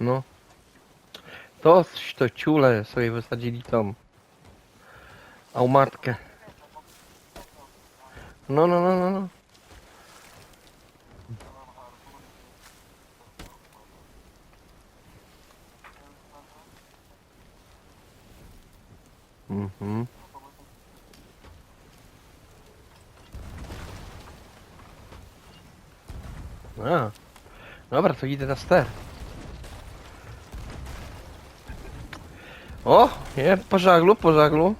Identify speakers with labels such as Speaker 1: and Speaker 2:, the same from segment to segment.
Speaker 1: No. To, to ciule sobie wysadzili tą. A u matkę. No, no, no, no, no. Mhm. A. Dobra, to idę na ster. O, nie, po żaglu, po żaglu.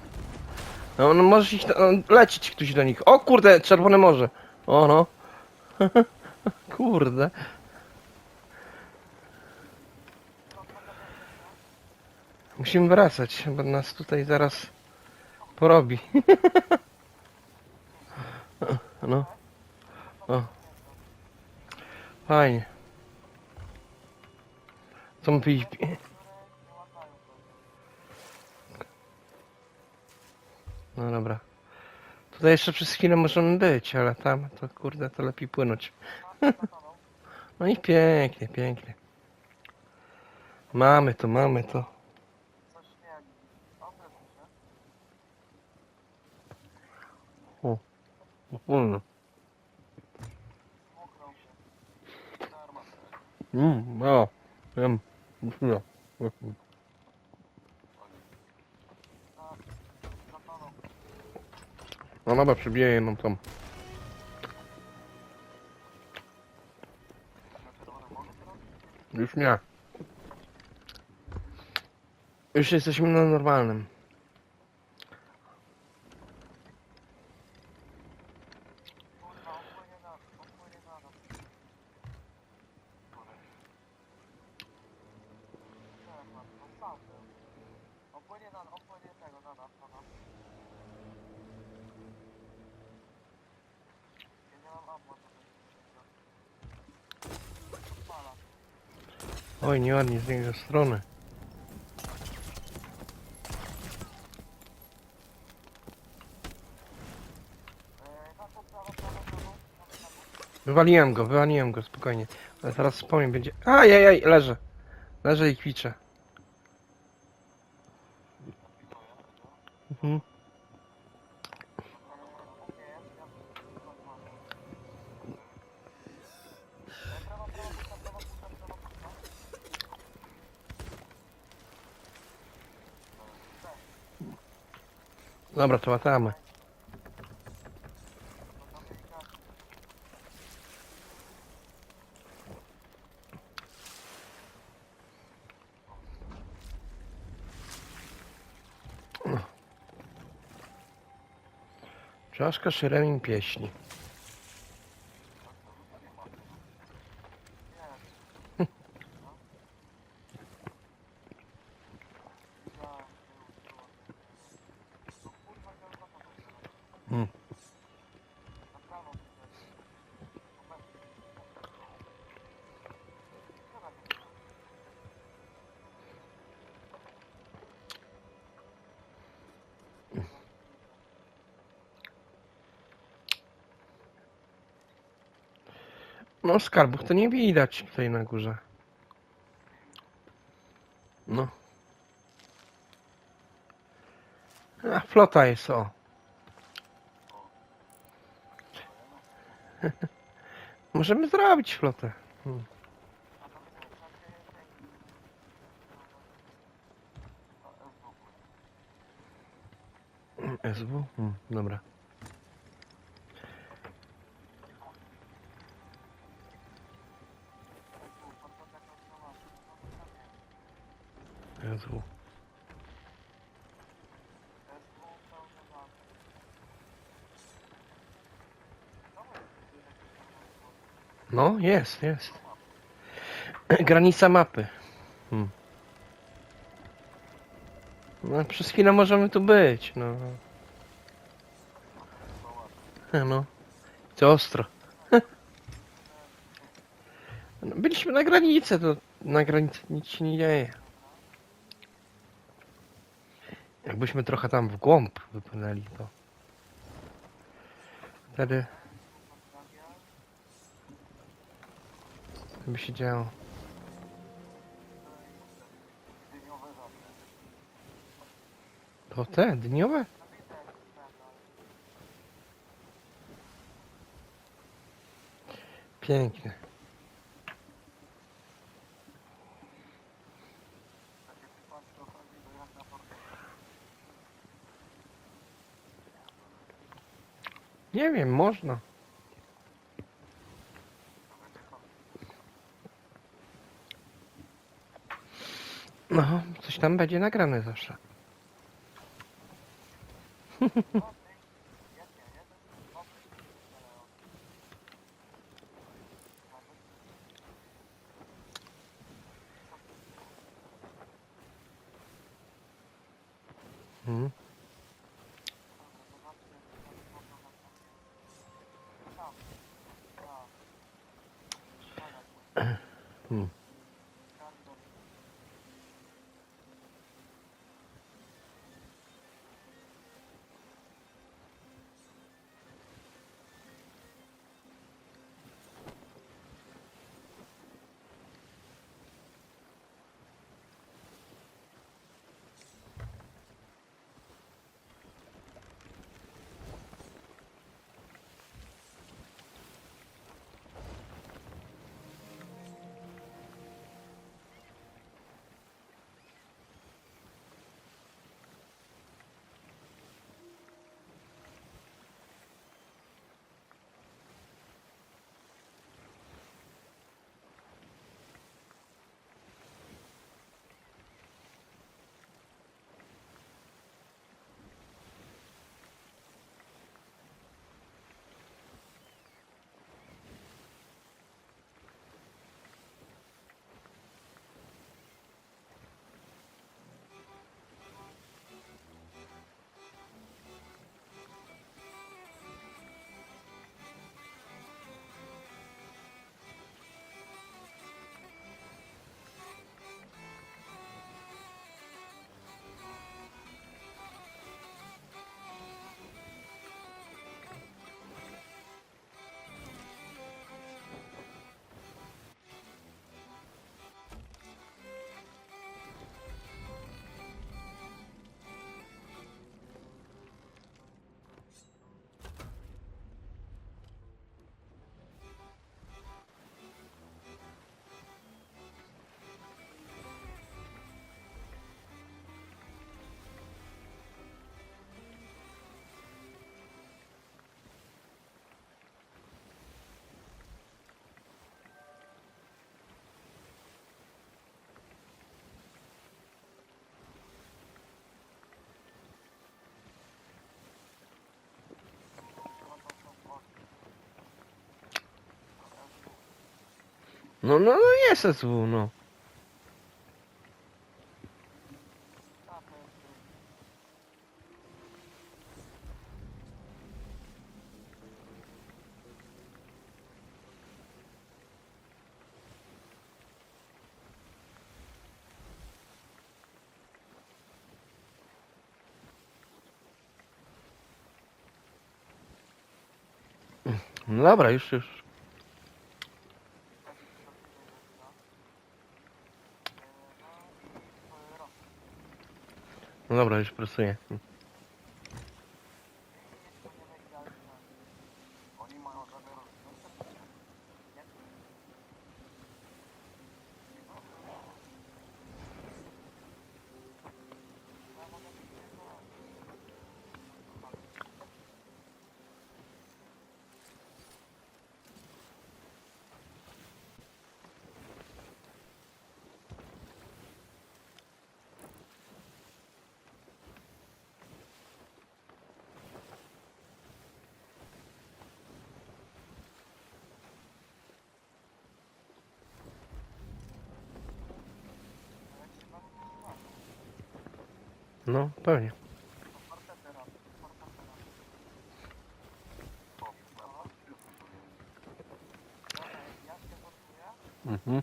Speaker 1: No, no możesz iść, no, lecieć ktoś do nich. O kurde, czerwone morze. O no. kurde. Musimy wracać, bo nas tutaj zaraz porobi. no. O. Fajnie. Co mu Tutaj jeszcze przez chwilę możemy być, ale tam to kurde to lepiej płynąć. no i pięknie, pięknie. Mamy to, mamy to. O, płynę. Mm, o, wiem. No. No dobra, przebiję jedną tą. Już nie. Już jesteśmy na normalnym.
Speaker 2: Opłynie na, opłynie tego, na nas, na nas. Ja nie mam ammo, to będzie Fala.
Speaker 1: Oj, nieładnie z jego strony. Wywaliłem go, wywaliłem go, spokojnie. Ale zaraz wspomnę, będzie... Ajajaj, leżę. Leżę i kwiczę. Mhm. Dobra, to latamy. Czaszka szeremin pieśni. No skarbów to nie widać tutaj na górze. No. A flota jest o. Możemy zrobić flotę. Hmm. SW? Hmm, dobra. No, jest, jest. Granica mapy. Hmm. No, przez chwilę możemy tu być, no. No. To ostro. No, Byliśmy na granicy, to na granicy nic się nie dzieje. Jakbyśmy trochę tam w głąb wypłynęli, to wtedy by się działo. To te, dniowe? Piękne. Nie wiem, można. No, coś tam będzie nagrane zawsze. Hmm. No, no, no jest SW, no. No dobra, już, już. No dobra, już pracuję. No, pewnie. Mhm.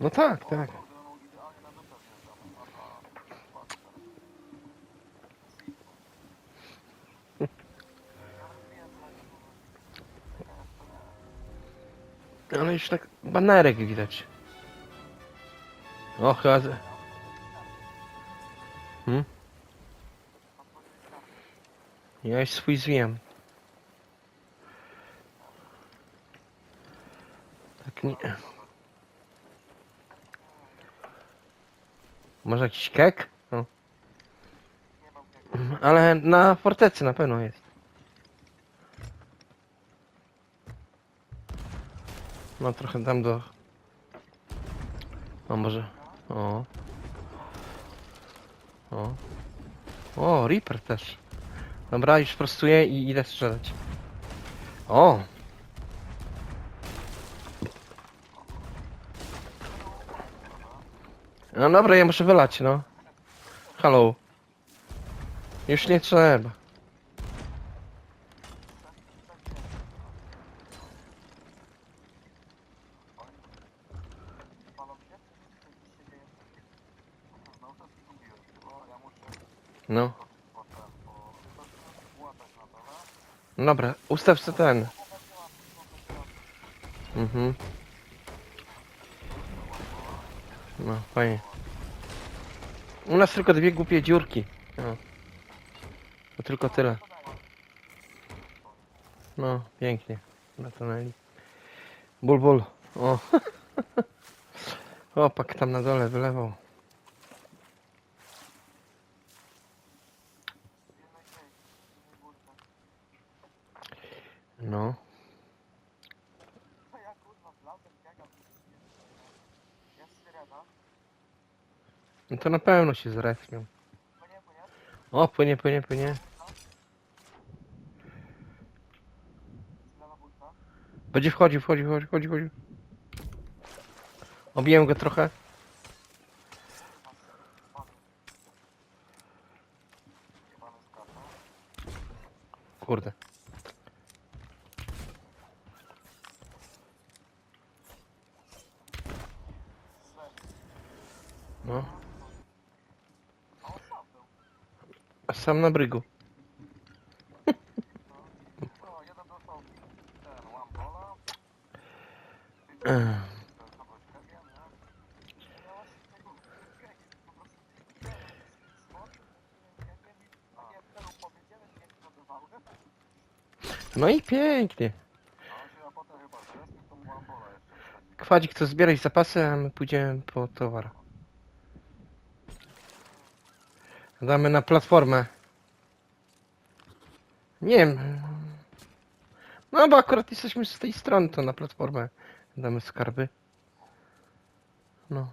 Speaker 1: No tak, tak. Ale już tak banerek widać. O, chyba...
Speaker 2: Hmm? Ja swój zjem. Tak nie... Może jakiś kek? No. Ale na fortecy na pewno jest. No trochę tam do... No może... O. O. O, Reaper też. Dobra, już prostuję i idę strzelać. O! No dobra, ja muszę wylać, no. Halo. Już nie trzeba.
Speaker 1: Palą się? Co się dzieje? No to zgubiłem, bo ja muszę
Speaker 2: No. Dobra, ustaw sobie ten. Mhm. No, fajnie. U nas tylko dwie głupie dziurki. No. To tylko tyle. No, pięknie. Natonęli. Ból. O. Opak tam na dole wylewał. No.
Speaker 1: Ja kurwa z latem biegam. Jest
Speaker 2: no to na pewno się zrespią.
Speaker 1: Płynie, płynie.
Speaker 2: O, płynie, płynie, płynie. Będzie wchodził, wchodził, wchodził, wchodził, wchodził. Obiłem go trochę. Kurde. No.
Speaker 1: A on sam był.
Speaker 2: A sam na brygu. No i pięknie. Kwadzik to zbierać zapasy, a my pójdziemy po towar. Damy na platformę. Nie wiem. No bo akurat jesteśmy z tej strony, to na platformę damy skarby. No,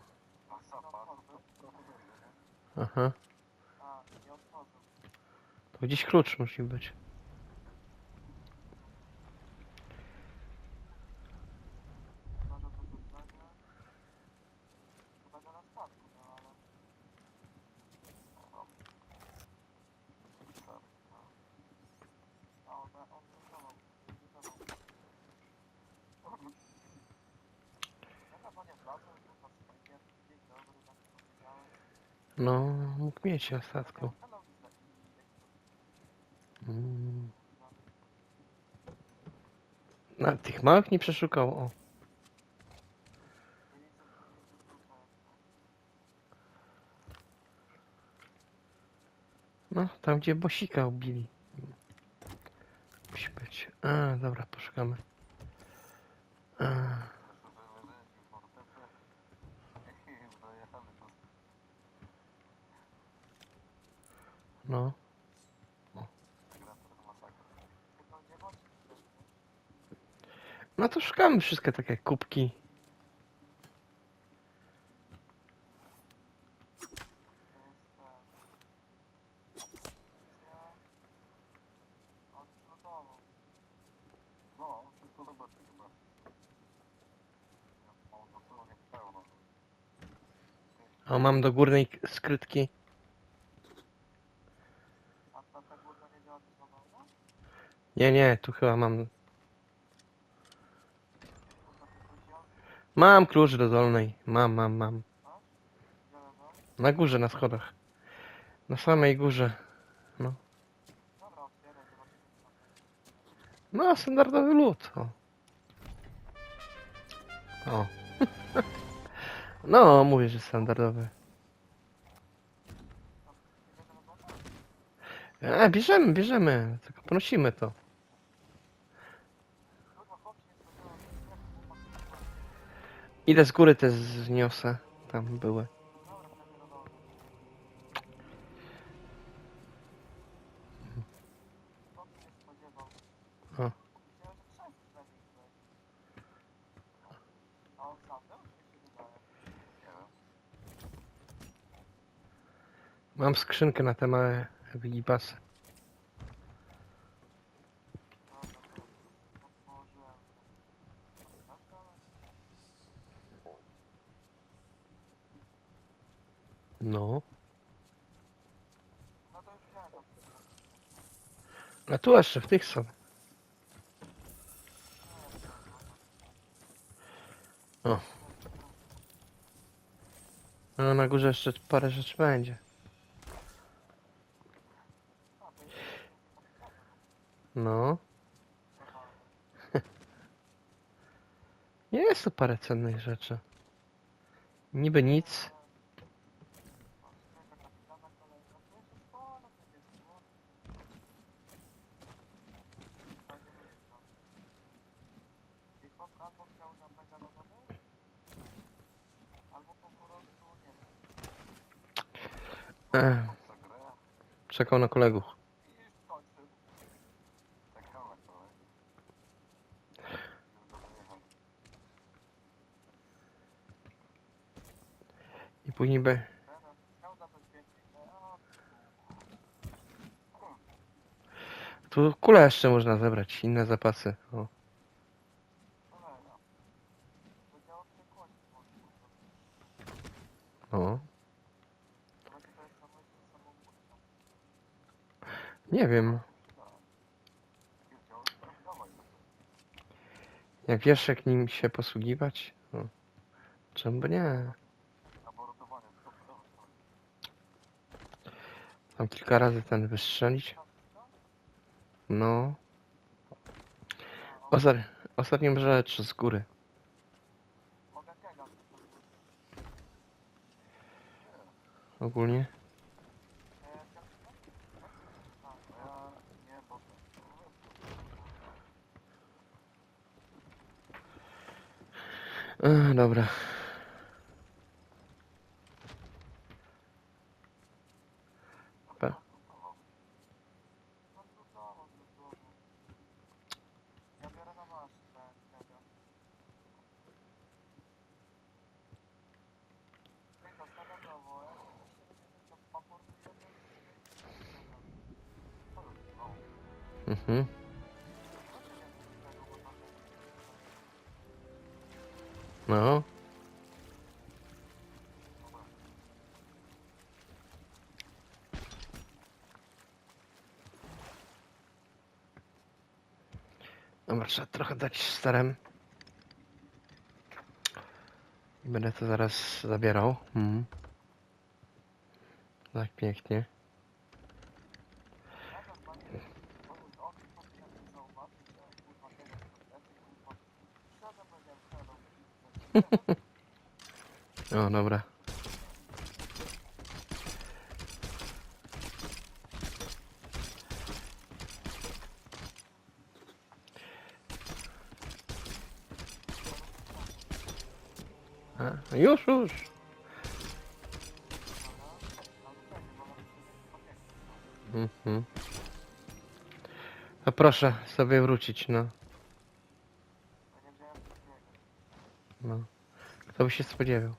Speaker 2: aha. To gdzieś klucz musi być. No, na statku. Mm. Na tych małych nie przeszukał, o. No, tam gdzie bosika ubili. Musi być. A, dobra, poszukamy. A, no. No to szukamy wszystkie takie kubki.
Speaker 1: O,
Speaker 2: mam do górnej skrytki.
Speaker 1: Nie
Speaker 2: Nie, tu chyba mam. Mam klucz do dolnej. Mam, mam, mam. Na górze, na schodach. Na samej górze.
Speaker 1: Zobaczymy.
Speaker 2: No, standardowy lód. O. o. no, mówię, że standardowy.
Speaker 1: E, bierzemy, bierzemy. Tylko ponosimy to. Idę z góry te zniosę. Tam były. Mam skrzynkę na te małe
Speaker 2: ale-
Speaker 1: No. A tu jeszcze w tych są. O. No na górze jeszcze parę rzeczy będzie.
Speaker 2: A, to jest...
Speaker 1: No. Jest tu parę cennych rzeczy. Niby nic.
Speaker 2: Kapitana kolejna. To jeszcze sporo tych jest, no. Będzie myślał. I chłop albo chciał na megalonowy, albo po prostu, nie wiem.
Speaker 1: Ech, czekał na kolegów.
Speaker 2: I już skończył. Czekał na kolej.
Speaker 1: I później by... Tu kule jeszcze można zebrać. Inne zapasy. O. o. Nie wiem. Jak wiesz jak nim się posługiwać? Czemu nie? Tam kilka razy ten wystrzelić. No. Ostar... Ostatnią rzecz z góry. Ogólnie. Ech, dobra. Dobra, trzeba trochę dać starem. I Będę to zaraz zabierał. Mhm. Tak pięknie. O, dobra. A, już, już. Mhm. A proszę sobie wrócić, no. No. Kto by się spodziewał?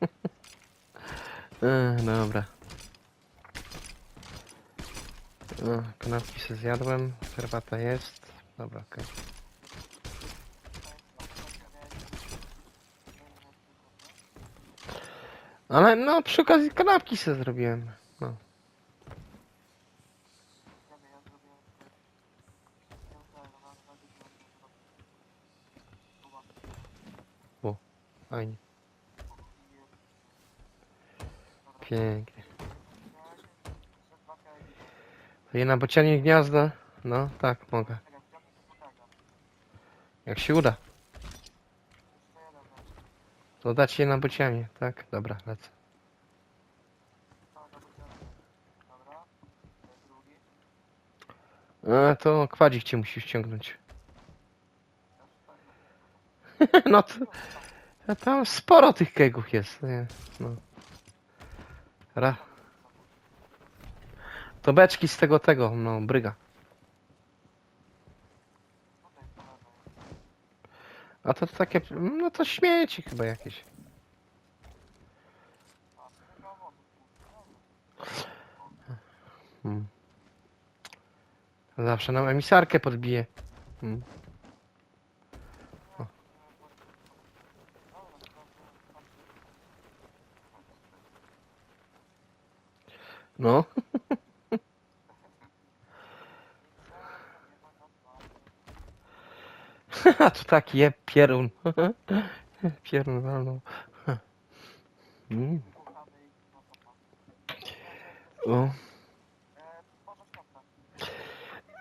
Speaker 1: e, dobra. E, kanapki sobie zjadłem, herbata jest. Dobra, okej. Ale no przy okazji kanapki sobie zrobiłem. No. Fajnie. Pięknie. Je na bocianie gniazdo? No, tak, mogę. Jak się uda. To dać na bocianie, tak? Dobra, lecę.
Speaker 2: Dobra, to
Speaker 1: kwadzik cię musi ściągnąć. no to, tam sporo tych kegów jest. Nie? No. Ra. To beczki z tego, tego, no, bryga.
Speaker 2: Tutaj po lewej.
Speaker 1: A to takie, no to śmieci chyba jakieś. Hmm. Zawsze nam emisarkę podbije. Hmm. No. A tu taki je pierun. pierun walnął. Mm. O.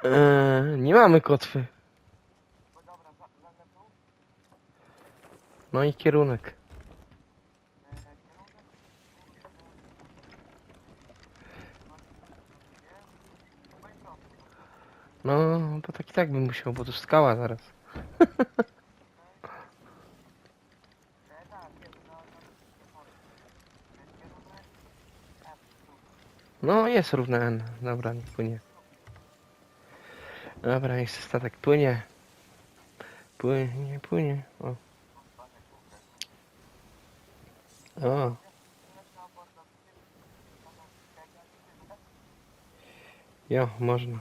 Speaker 2: E,
Speaker 1: nie mamy kotwy.
Speaker 2: Bo.
Speaker 1: No i kierunek.
Speaker 2: No
Speaker 1: to tak i tak bym musiał, bo to skała zaraz. No, jest równe N. Dobra, niech płynie. Dobra, niech statek płynie. Płynie, płynie. O. O. Jo, można.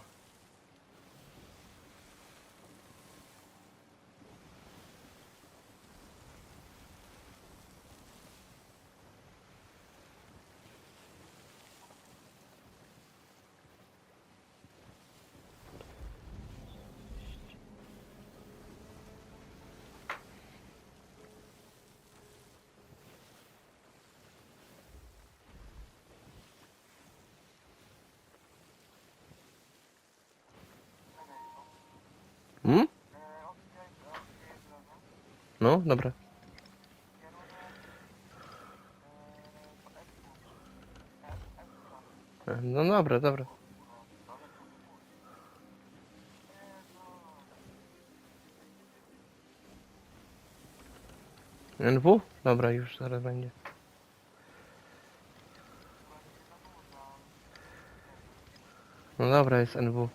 Speaker 1: Hmm? No, dobra. No dobra, dobra. NW? Dobra, już zaraz będzie. No dobra, jest NW.